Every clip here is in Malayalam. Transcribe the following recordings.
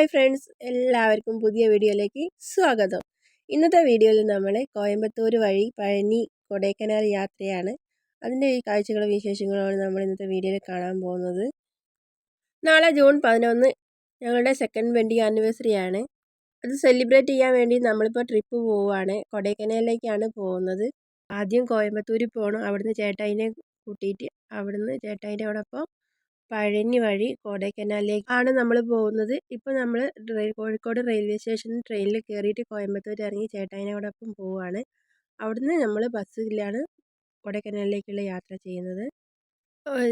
ഹായ് ഫ്രണ്ട്സ് എല്ലാവർക്കും പുതിയ വീഡിയോയിലേക്ക് സ്വാഗതം. ഇന്നത്തെ വീഡിയോയിൽ നമ്മൾ കോയമ്പത്തൂർ വഴി പഴനി കൊടൈക്കനാൽ യാത്രയാണ്. അതിന്റെ ഈ കാഴ്ചകളും വിശേഷങ്ങളുമാണ് നമ്മൾ ഇന്നത്തെ വീഡിയോയിൽ കാണാൻ പോകുന്നത്. നാളെ ജൂൺ പതിനൊന്ന് ഞങ്ങളുടെ സെക്കൻഡ് വെഡിങ് ആനിവേഴ്സറി ആണ്. അത് സെലിബ്രേറ്റ് ചെയ്യാൻ വേണ്ടി നമ്മളിപ്പോൾ ട്രിപ്പ് പോവുകയാണ് കൊടൈക്കനാലിലേക്കാണ് പോകുന്നത്. ആദ്യം കോയമ്പത്തൂരിൽ പോകണം അവിടുന്ന് ചേട്ടായിനെ കൂട്ടിയിട്ട് അവിടുന്ന് ചേട്ടായിന്റെ അവിടെ പഴനി വഴി കൊടൈക്കനാലിലേക്ക് ആണ് നമ്മൾ പോകുന്നത്. ഇപ്പോൾ നമ്മൾ കോഴിക്കോട് റെയിൽവേ സ്റ്റേഷനിൽ ട്രെയിനിൽ കയറിയിട്ട് കോയമ്പത്തൂർ ഇറങ്ങി ചേട്ടായിനോടൊപ്പം പോവുകയാണ് അവിടുന്ന് നമ്മൾ ബസ്സിലാണ് കൊടൈക്കനാലിലേക്കുള്ള യാത്ര ചെയ്യുന്നത്.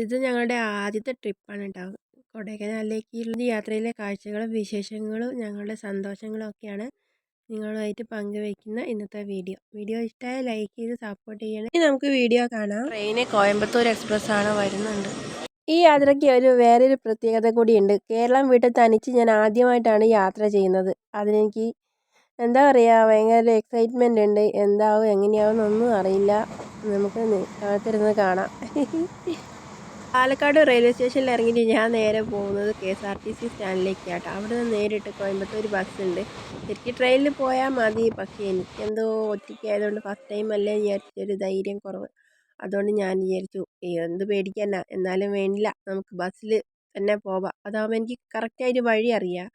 ഇത് ഞങ്ങളുടെ ആദ്യത്തെ ട്രിപ്പാണ് കേട്ടോ കൊടൈക്കനാലിലേക്കുള്ള യാത്രയിലെ കാഴ്ചകളും വിശേഷങ്ങളും ഞങ്ങളുടെ സന്തോഷങ്ങളും ഒക്കെയാണ് നിങ്ങളുമായിട്ട് പങ്കുവയ്ക്കുന്ന ഇന്നത്തെ വീഡിയോ. വീഡിയോ ഇഷ്ടമായ ലൈക്ക് ചെയ്ത് സപ്പോർട്ട് ചെയ്യണം. നമുക്ക് വീഡിയോ കാണാം. ട്രെയിന് കോയമ്പത്തൂർ എക്സ്പ്രസ് ആണ് വരുന്നുണ്ട്. ഈ യാത്രയ്ക്ക് ഒരു വേറൊരു പ്രത്യേകത കൂടിയുണ്ട്. കേരളം വിട്ട് തനിച്ച് ഞാൻ ആദ്യമായിട്ടാണ് യാത്ര ചെയ്യുന്നത്. അതിനെനിക്ക് എന്താ പറയുക ഭയങ്കര എക്സൈറ്റ്മെന്റ് ഉണ്ട്. എന്താവും എങ്ങനെയാവുമെന്നൊന്നും അറിയില്ല. നമുക്ക് കാത്തിരുന്ന് കാണാം. പാലക്കാട് റെയിൽവേ സ്റ്റേഷനിൽ ഇറങ്ങിയിട്ട് ഞാൻ നേരെ പോകുന്നത് K S R T C സ്റ്റാൻഡിലേക്കാട്ടോ. അവിടെ നിന്ന് നേരിട്ട് കോയമ്പത്തൂർ ബസ്സുണ്ട്. ശരിക്കും ട്രെയിനിൽ പോയാൽ മതി. പക്ഷേ എനിക്കെന്തോ ഒറ്റയ്ക്കായതുകൊണ്ട് ഫസ്റ്റ് ടൈം അല്ലേ വിചാരിച്ചൊരു ധൈര്യം കുറവ്. അതുകൊണ്ട് ഞാൻ വിചാരിച്ചു എന്ത് പേടിക്കാനാ എന്നാലും വേണ്ടില്ല. നമുക്ക് ബസ്സിൽ തന്നെ പോവാം. അതാകുമ്പോൾ എനിക്ക് കറക്റ്റായിട്ട് വഴി അറിയാം.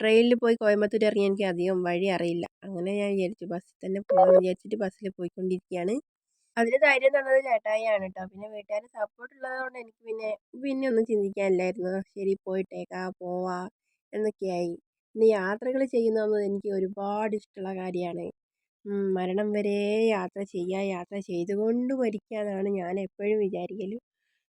ട്രെയിനിൽ പോയി കോയമ്പത്തൂർ ഇറങ്ങിയാൽ എനിക്ക് അധികം വഴി അറിയില്ല. അങ്ങനെ ഞാൻ വിചാരിച്ചു ബസ്സിൽ തന്നെ പോകാമെന്ന് വിചാരിച്ചിട്ട് ബസ്സിൽ പോയിക്കൊണ്ടിരിക്കുകയാണ് അതിന് ധൈര്യം തന്നത് ചേട്ടായിയാണ് കേട്ടോ പിന്നെ വീട്ടുകാർ സപ്പോർട്ട് ഉള്ളതുകൊണ്ട് എനിക്ക് പിന്നെ പിന്നെ ഒന്നും ചിന്തിക്കാനില്ലായിരുന്നു. ശരി പോയിട്ടേക്കാ പോവാ എന്നൊക്കെയായി. പിന്നെ യാത്രകൾ ചെയ്യുന്നതെന്ന് എനിക്ക് ഒരുപാട് ഇഷ്ടമുള്ള കാര്യമാണ്. മരണം വരെ യാത്ര ചെയ്യുക യാത്ര ചെയ്തുകൊണ്ട് മരിക്കുക എന്നാണ് ഞാൻ എപ്പോഴും വിചാരിക്കൽ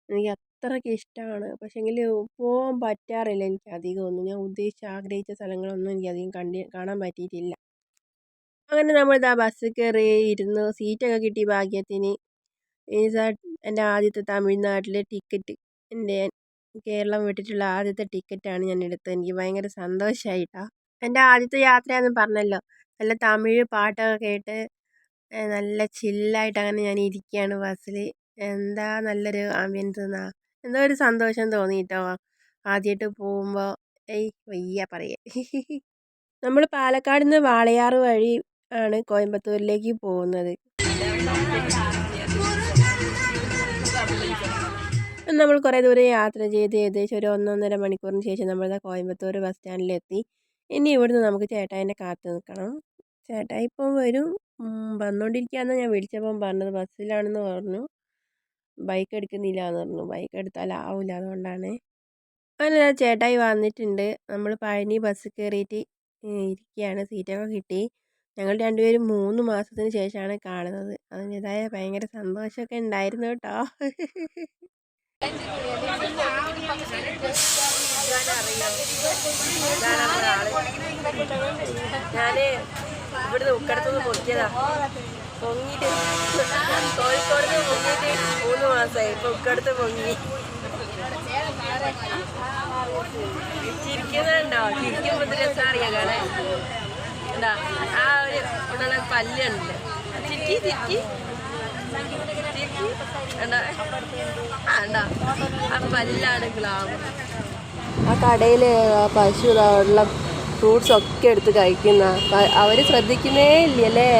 എനിക്ക് അത്രയ്ക്ക് ഇഷ്ടമാണ് പക്ഷേങ്കിൽ പോകാൻ പറ്റാറില്ല എനിക്ക് അധികം ഒന്നും. ഞാൻ ഉദ്ദേശിച്ച ആഗ്രഹിച്ച സ്ഥലങ്ങളൊന്നും എനിക്ക് അധികം കണ്ടി കാണാൻ പറ്റിയിട്ടില്ല. അങ്ങനെ നമ്മൾ ഇതാ ബസ്സിൽ കയറി ഇരുന്ന് സീറ്റൊക്കെ കിട്ടി ഭാഗ്യത്തിന്. എന്റെ ആദ്യത്തെ തമിഴ്നാട്ടിലെ ടിക്കറ്റ് എന്റെ കേരളം വിട്ടിട്ടുള്ള ആദ്യത്തെ ടിക്കറ്റാണ് ഞാൻ എടുത്തത്. എനിക്ക് ഭയങ്കര സന്തോഷമായിട്ടാണ് എന്റെ ആദ്യത്തെ യാത്രയാണെന്ന് പറഞ്ഞല്ലോ. നല്ല തമിഴ് പാട്ടൊക്കെ കേട്ട് നല്ല ചില്ലായിട്ട് അങ്ങനെ ഞാൻ ഇരിക്കുകയാണ് ബസ്സിൽ. എന്താ നല്ലൊരു ആംബിയൻസ് എന്നാ എന്തോ ഒരു സന്തോഷം തോന്നി കേട്ടോ ആദ്യമായിട്ട് പോകുമ്പോൾ ഏയ് വയ്യ പറയേ. നമ്മൾ പാലക്കാട് നിന്ന് വാളയാർ വഴി ആണ് കോയമ്പത്തൂരിലേക്ക് പോകുന്നത്. നമ്മൾ കുറേ ദൂരം യാത്ര ചെയ്ത് ഏകദേശം ഒരു ഒന്നൊന്നര മണിക്കൂറിന് ശേഷം നമ്മൾ കോയമ്പത്തൂർ ബസ് സ്റ്റാൻഡിലെത്തി. ഇനി ഇവിടുന്ന് നമുക്ക് ചേട്ടായിനെ കാത്തു നിൽക്കണം ചേട്ടായി ഇപ്പം വരും. വന്നുകൊണ്ടിരിക്കുകയെന്ന് ഞാൻ വിളിച്ചപ്പം പറഞ്ഞത് ബസ്സിലാണെന്ന് പറഞ്ഞു. ബൈക്ക് എടുക്കുന്നില്ല എന്ന് പറഞ്ഞു. ബൈക്ക് എടുത്താൽ ആവില്ല അതുകൊണ്ടാണ്. അല്ല ചേട്ടായി വന്നിട്ടുണ്ട്. നമ്മൾ പഴനി ബസ് കയറിയിട്ട് ഇരിക്കുകയാണ് സീറ്റൊക്കെ കിട്ടി. ഞങ്ങൾ രണ്ടുപേരും മൂന്ന് മാസത്തിന് ശേഷമാണ് കാണുന്നത്. അതിന്റെതായ ഭയങ്കര സന്തോഷമൊക്കെ ഉണ്ടായിരുന്നു കേട്ടോ. ഞാൻ ഇവിടുന്ന് ഉക്കടത്തുനിന്ന് പൊക്കിയതാ. പൊങ്ങിട്ട് കോഴിക്കോട് പൊങ്ങിയിട്ട് മൂന്ന് മാസമായി ഇപ്പൊ ഉക്കടത്ത് പൊങ്ങി. ചിരിക്കുന്നുണ്ടോ ചിരിക്കുമ്പോ രസം എന്താ ആ ഒരു ഉള്ള പല്ലുണ്ട് ചിറ്റി എന്താ? ആ പല്ലാണ് പശു ഉള്ള ഫ്രൂട്ട്സ് ഒക്കെ എടുത്ത് കഴിക്കുന്ന. അവർ ശ്രദ്ധിക്കുന്നേ ഇല്ലല്ലേ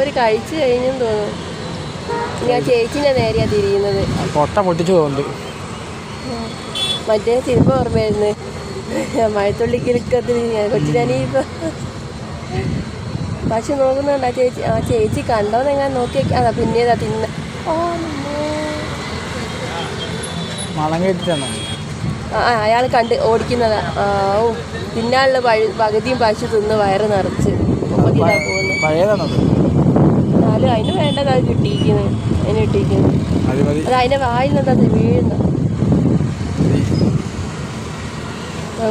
ഒരു കഴിച്ചു കഴിഞ്ഞു തോന്നുന്നു. ഞാൻ ചേച്ചിന്റെ നേരെയാ തിരിയുന്നത്. പൊട്ട പൊട്ടിച്ചു തോന്നുന്നു മറ്റേ സിനിമ ഓർമ്മയായിരുന്നു. മഴത്തുള്ളി കിലുക്കത്തിന് കൊച്ചിനാനിപ്പോ പശു നോക്കുന്നുണ്ട് ആ ചേച്ചി ആ ചേച്ചി കണ്ടോന്ന് എങ്ങനെ നോക്കി അതാ പിന്നേതാ തിന്ന. ഓ മണം കേട്ടിട്ടാണോ? അയാൾ കണ്ട് ഓടിക്കുന്നത് ഓ പിന്നാലുള്ള പഴു പകുതിയും പശു തിന്ന് വയറ് നിറച്ച്. പോകുന്നത്. എന്നാലും അതിന് വേണ്ടത് അത് കിട്ടിയിരിക്കുന്നത് അതിന് കിട്ടിയിരിക്കുന്നത് അത് അതിന്റെ വായിൽ നിന്നാ വീഴുന്നത്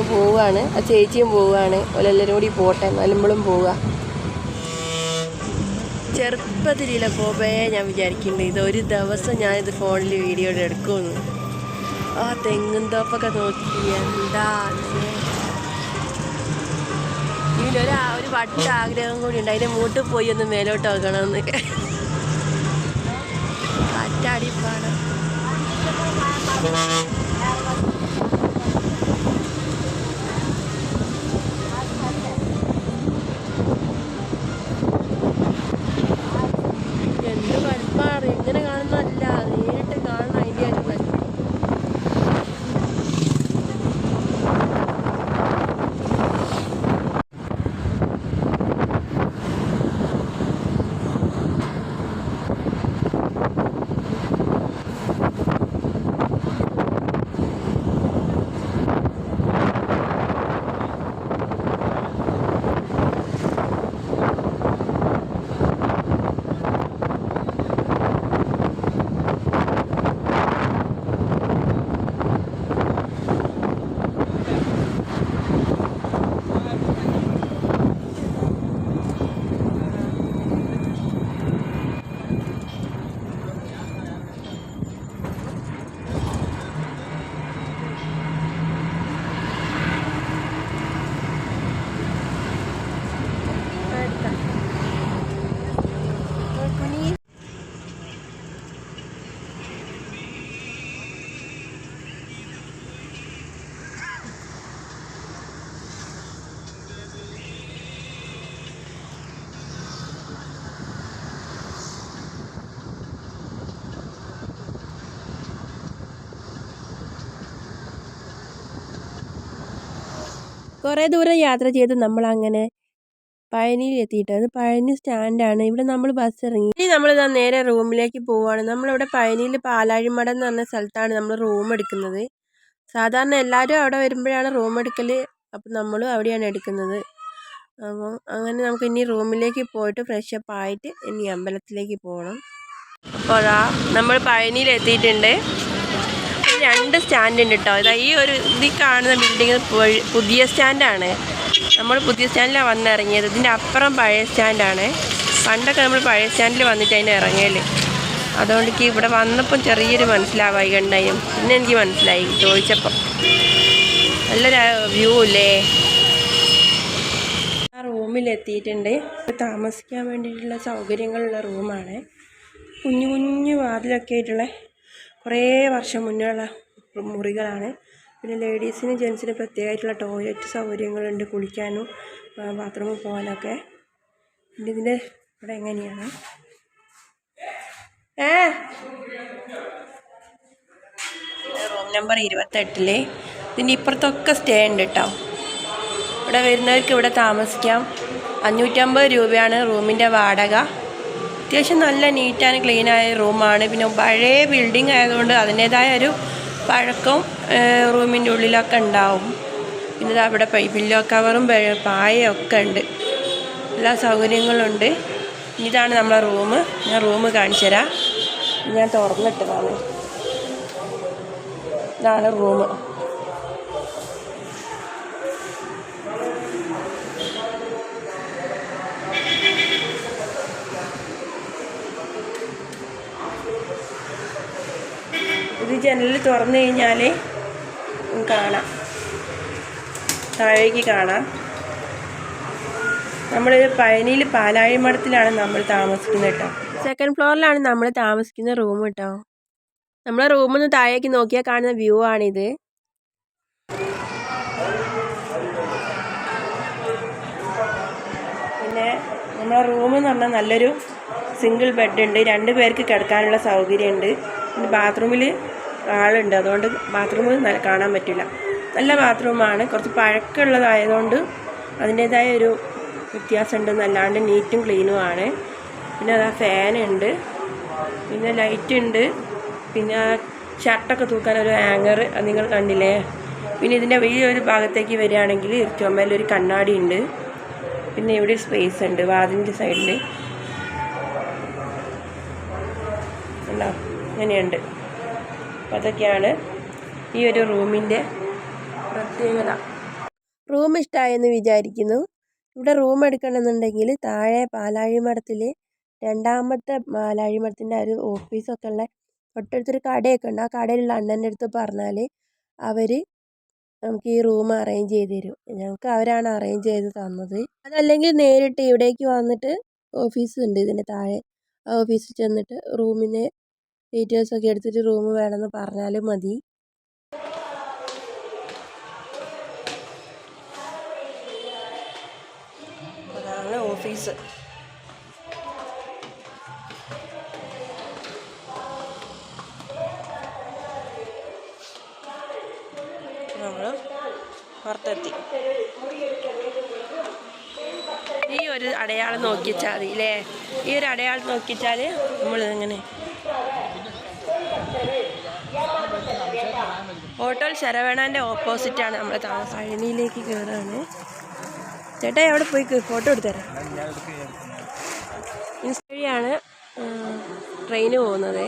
പോവാണ് ആ ചേച്ചിയും പോവാണ് ഓലെല്ലാവരും കൂടി പോട്ടെ. നലുമ്പളും പോവുക. ചെറുപ്പത്തിലില്ല പോപ്പയെ ഞാൻ വിചാരിക്കുന്നുണ്ട്. ഇത് ഒരു ദിവസം ഞാനിത് ഫോണിൽ വീഡിയോ എടുക്കുമെന്ന്. ആ തെങ്ങും തോപ്പൊക്കെ നോക്കി. എന്താ ഇതിന്റെ ഒരു വട്ട ആഗ്രഹം കൂടി ഉണ്ട്. അതിന്റെ മൂട്ട് പോയി ഒന്ന് മേലോട്ട് നോക്കണമെന്ന്. കാറ്റാടിപ്പാണ് കുറേ ദൂരം യാത്ര ചെയ്ത് നമ്മൾ അങ്ങനെ പഴനിയിൽ എത്തിയിട്ട് അത് പഴനി സ്റ്റാൻഡാണ്. ഇവിടെ നമ്മൾ ബസ് ഇറങ്ങി ഇനി നമ്മൾ ഇതാ നേരെ റൂമിലേക്ക് പോവുകയാണ് നമ്മളിവിടെ പഴനിയിൽ പാലാഴിമടം എന്ന് പറഞ്ഞ സ്ഥലത്താണ് നമ്മൾ റൂം എടുക്കുന്നത്. സാധാരണ എല്ലാവരും അവിടെ വരുമ്പോഴാണ് റൂം എടുക്കൽ അപ്പം നമ്മളും അവിടെയാണ് എടുക്കുന്നത്. അപ്പോൾ അങ്ങനെ നമുക്ക് ഇനി റൂമിലേക്ക് പോയിട്ട് ഫ്രഷ് അപ്പ് ആയിട്ട് ഇനി അമ്പലത്തിലേക്ക് പോകണം അപ്പോൾ അതാ നമ്മൾ പഴനിയിൽ എത്തിയിട്ടുണ്ട് രണ്ട് സ്റ്റാൻഡ് ഉണ്ട് കേട്ടോ. ഇതാ ഈ ഒരു ഇതിൽ കാണുന്ന ബിൽഡിങ് പുതിയ സ്റ്റാൻഡാണ്. നമ്മൾ പുതിയ സ്റ്റാൻഡിലാണ് വന്നിറങ്ങിയത്. ഇതിന്റെ അപ്പുറം പഴയ സ്റ്റാൻഡാണ്. പണ്ടൊക്കെ നമ്മൾ പഴയ സ്റ്റാൻഡിൽ വന്നിട്ട് അതിന് ഇറങ്ങിയത് അതുകൊണ്ട് എനിക്ക് ഇവിടെ വന്നപ്പം ചെറിയൊരു മനസ്സിലാവായി കണ്ടായും പിന്നെ എനിക്ക് മനസ്സിലായി ചോദിച്ചപ്പം. നല്ലൊരു വ്യൂ ഇല്ലേ? ആ റൂമിലെത്തിയിട്ടുണ്ട്. താമസിക്കാൻ വേണ്ടിയിട്ടുള്ള സൗകര്യങ്ങളുള്ള റൂമാണ്. കുഞ്ഞു കുഞ്ഞു വാതിലൊക്കെ ആയിട്ടുള്ള കുറേ വർഷം മുന്നേയുള്ള മുറികളാണ്. പിന്നെ ലേഡീസിനും ജെൻസിനും പ്രത്യേകമായിട്ടുള്ള ടോയ്ലറ്റ് സൗകര്യങ്ങളുണ്ട് കുളിക്കാനും ബാത്റൂമിൽ പോകാനൊക്കെ. പിന്നെ ഇതിന്റെ ഇവിടെ എങ്ങനെയാണ്? ഏ? റൂം നമ്പർ ഇരുപത്തെട്ടിൽ. ഇതിന്റെ ഇപ്പുറത്തൊക്കെ സ്റ്റേ ഉണ്ട് കേട്ടോ ഇവിടെ വരുന്നവർക്ക് ഇവിടെ താമസിക്കാം. അഞ്ഞൂറ്റമ്പത് രൂപയാണ് റൂമിന്റെ വാടക. അത്യാവശ്യം നല്ല നീറ്റ് ആൻഡ് ക്ലീൻ ആയ റൂമാണ് പിന്നെ പഴയ ബിൽഡിംഗ് ആയതുകൊണ്ട് അതിന്റേതായ ഒരു പഴക്കം റൂമിന്റെ ഉള്ളിലൊക്കെ ഉണ്ടാവും. പിന്നെ അവിടെ പില്ലോ കവറും പായയൊക്കെ ഉണ്ട്. എല്ലാ സൗകര്യങ്ങളുണ്ട് ഇതാണ് നമ്മളെ റൂം ഞാൻ റൂം കാണിച്ചു തരാം. ഞാൻ തുറന്നിട്ടതാണ്. ഇതാണ് റൂം ജനൽ തുറന്നു കഴിഞ്ഞാൽ കാണാം. താഴേക്ക് കാണാം. നമ്മൾ പഴനിയിൽ പാലാഴിമഠത്തിലാണ് നമ്മൾ താമസിക്കുന്നത് കേട്ടോ. സെക്കൻഡ് ഫ്ലോറിലാണ് നമ്മൾ താമസിക്കുന്ന റൂം കേട്ടോ. നമ്മളെ റൂമിൽ നിന്ന് താഴേക്ക് നോക്കിയാൽ കാണുന്ന വ്യൂ ആണിത്. പിന്നെ നമ്മളെ റൂം എന്ന് പറഞ്ഞാൽ നല്ലൊരു സിംഗിൾ ബെഡ് ഉണ്ട്. രണ്ട് പേർക്ക് കിടക്കാനുള്ള സൗകര്യമുണ്ട് പിന്നെ ബാത്റൂമിൽ ആളുണ്ട്. അതുകൊണ്ട് ബാത്റൂം കാണാൻ പറ്റില്ല. നല്ല ബാത്റൂമാണ്. കുറച്ച് പഴക്കമുള്ളതായതുകൊണ്ട് അതിന്റേതായ ഒരു വ്യത്യാസമുണ്ട് നല്ലാണ്ട് നീറ്റും ക്ലീനുമാണ് പിന്നെ അതാ ഫാനുണ്ട്. പിന്നെ ലൈറ്റ് ഉണ്ട് പിന്നെ ഷർട്ടൊക്കെ തൂക്കാൻ ഒരു ഹാങ്ങർ അത് നിങ്ങൾ കണ്ടില്ലേ? പിന്നെ ഇതിന്റെ വലിയൊരു ഭാഗത്തേക്ക് വരികയാണെങ്കിൽ ചുമലൊരു കണ്ണാടി ഉണ്ട് പിന്നെ ഇവിടെ സ്പേസ് ഉണ്ട്. വാതിലിന്റെ സൈഡിൽ ഉണ്ടോ ഇങ്ങനെയുണ്ട് അപ്പം അതൊക്കെയാണ് ഈ ഒരു റൂമിന്റെ പ്രത്യേകത. റൂം ഇഷ്ടമായെന്ന് വിചാരിക്കുന്നു. ഇവിടെ റൂം എടുക്കണമെന്നുണ്ടെങ്കിൽ താഴെ പാലാഴിമഠത്തിൽ രണ്ടാമത്തെ പാലാഴിമഠത്തിന്റെ ഒരു ഓഫീസൊക്കെ ഉള്ള തൊട്ടടുത്തൊരു കടയൊക്കെ ഉണ്ട്. ആ കടയിലുള്ള അണ്ണന്റെ അടുത്ത് പറഞ്ഞാൽ അവർ നമുക്ക് ഈ റൂം അറേഞ്ച് ചെയ്ത് തരും. ഞങ്ങൾക്ക് അവരാണ് അറേഞ്ച് ചെയ്ത് തന്നത്. അതല്ലെങ്കിൽ നേരിട്ട് ഇവിടേക്ക് വന്നിട്ട് ഓഫീസ് ഉണ്ട് ഇതിന്റെ താഴെ. ആ ഓഫീസിൽ ചെന്നിട്ട് റൂമിന്റെ ഡീറ്റെയിൽസ് ഒക്കെ എടുത്തിട്ട് റൂം വേണമെന്ന് പറഞ്ഞാലും മതി. ഓഫീസ്. നമ്മൾ പുറത്തെത്തി. ഈ ഒരു അടയാളം നോക്കിച്ചാൽ മതി അല്ലേ ഈ ഒരു അടയാളം നോക്കിച്ചാൽ നമ്മൾ ഹോട്ടൽ ശരവണന്റെ ഓപ്പോസിറ്റാണ് നമ്മുടെ താമസം. പഴനിയിലേക്ക് കയറുകയാണ് ചേട്ടാ അവിടെ പോയി ഫോട്ടോ എടുത്തുതരാം. വഴിയാണ് ട്രെയിന് പോകുന്നത്.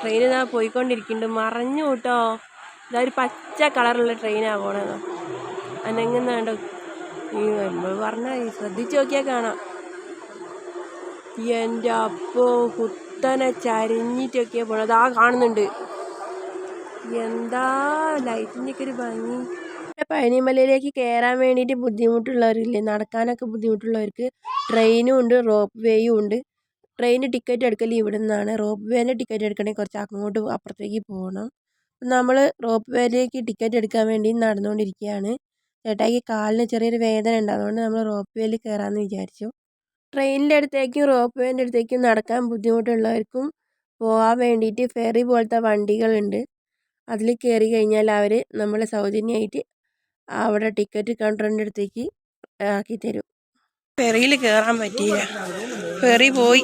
ട്രെയിൻ ഇതാ പോയിക്കൊണ്ടിരിക്കുന്നുണ്ട്. മറഞ്ഞു കേട്ടോ. ഇതാ ഒരു പച്ച കളറുള്ള ട്രെയിനാണ് പോണത്. അനങ്ങുന്നുണ്ട് ഈ നമ്മൾ പറഞ്ഞ ശ്രദ്ധിച്ച് നോക്കിയാൽ കാണാം. എന്റെ അപ്പോ കുത്തനെ ചരിഞ്ഞിട്ടൊക്കെയാണ് പോണത്. ആ കാണുന്നുണ്ട്. എന്താ ലൈറ്റിന്റെ ഒക്കെ ഒരു ഭംഗി. പഴനിമലയിലേക്ക് കയറാൻ വേണ്ടിയിട്ട് ബുദ്ധിമുട്ടുള്ളവരില്ലേ? നടക്കാനൊക്കെ ബുദ്ധിമുട്ടുള്ളവർക്ക് ട്രെയിനും ഉണ്ട് റോപ്പ് വേയും ഉണ്ട്. ട്രെയിന് ടിക്കറ്റ് എടുക്കൽ ഇവിടെ നിന്നാണ് റോപ്പ് വേന്റെ ടിക്കറ്റ് എടുക്കണമെങ്കിൽ കുറച്ച് അങ്ങോട്ട് അപ്പുറത്തേക്ക് പോകണം നമ്മൾ റോപ്പ് വേയിലേക്ക് ടിക്കറ്റ് എടുക്കാൻ വേണ്ടി നടന്നുകൊണ്ടിരിക്കുകയാണ്. ചേട്ടായിക്ക് കാലിന് ചെറിയൊരു വേദന ഉണ്ട്. അതുകൊണ്ട് നമ്മൾ റോപ്പ് വേയിൽ കയറാമെന്ന് വിചാരിച്ചു. ട്രെയിനിന്റെ അടുത്തേക്കും റോപ്പ് വേന്റെ അടുത്തേക്കും നടക്കാൻ ബുദ്ധിമുട്ടുള്ളവർക്കും പോകാൻ വേണ്ടിയിട്ട് ഫെറി പോലത്തെ വണ്ടികളുണ്ട്. അതിൽ കയറി കഴിഞ്ഞാൽ അവർ നമ്മളെ സൗജന്യമായിട്ട് അവിടെ ടിക്കറ്റ് കൗണ്ടറിന്റെ അടുത്തേക്ക് ആക്കി തരും. ഫെറിയിൽ കയറാൻ പറ്റിയില്ല. ഫെറി പോയി.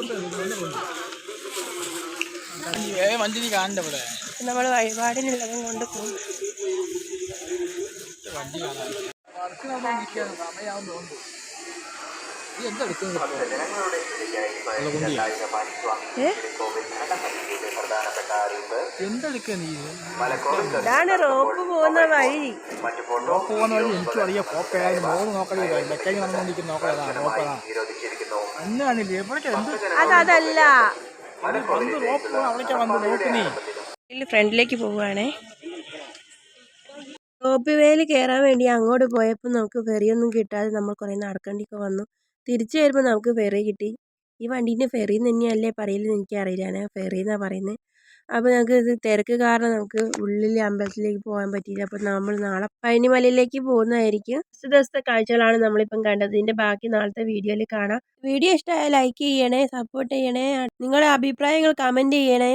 നമ്മൾ വഴിപാടിനുള്ളതും കൊണ്ട് പോകും ഏ? ഇതാണ് റോപ്പ് പോകുന്ന വഴി. റോപ്പ് പോകുന്ന വഴി എനിക്കും അറിയാം. പോപ്പേ മോൾ നോക്കണേ മെക്കാനിക്ക് നടന്നുകൊണ്ടിരിക്കുന്ന നോക്കണതാ റോപ്പതാ അന്ന് കാണില്ലേ എവിടേക്കാ? എന്ത്? അതല്ല. വന്ന് റോപ്പ് അവിടേക്കാ വന്ന് നോക്ക് നീ ഇതിൽ ഫ്രണ്ടിലേക്ക് പോവുകയാണേ. റോപ്പ് വേയിൽ കയറാൻ വേണ്ടി അങ്ങോട്ട് പോയപ്പോൾ നമുക്ക് ഫെറിയൊന്നും കിട്ടാതെ നമ്മൾ കുറേ നടക്കേണ്ടിയൊക്കെ വന്നു. തിരിച്ചു വരുമ്പോൾ നമുക്ക് ഫെറി കിട്ടി. ഈ വണ്ടീന്റെ ഫെറി എന്ന് തന്നെയല്ലേ പറയലെന്ന് എനിക്കറിയില്ല. ഞാൻ ഫെറി എന്നാണ് പറയുന്നത് അപ്പോൾ ഞങ്ങൾക്ക് ഇത് തിരക്ക് കാരണം നമുക്ക് ഉള്ളിൽ അമ്പലത്തിലേക്ക് പോകാൻ പറ്റിയില്ല. അപ്പോൾ നമ്മൾ നാളെ പഴനിമലയിലേക്ക് പോകുന്നതായിരിക്കും. ഫസ്റ്റ് ദിവസത്തെ കാഴ്ചകളാണ് നമ്മളിപ്പം കണ്ടത്. ഇതിന്റെ ബാക്കി നാളത്തെ വീഡിയോയിൽ കാണാം. വീഡിയോ ഇഷ്ടമായ ലൈക്ക് ചെയ്യണേ സപ്പോർട്ട് ചെയ്യണേ. നിങ്ങളുടെ അഭിപ്രായങ്ങൾ കമന്റ് ചെയ്യണേ.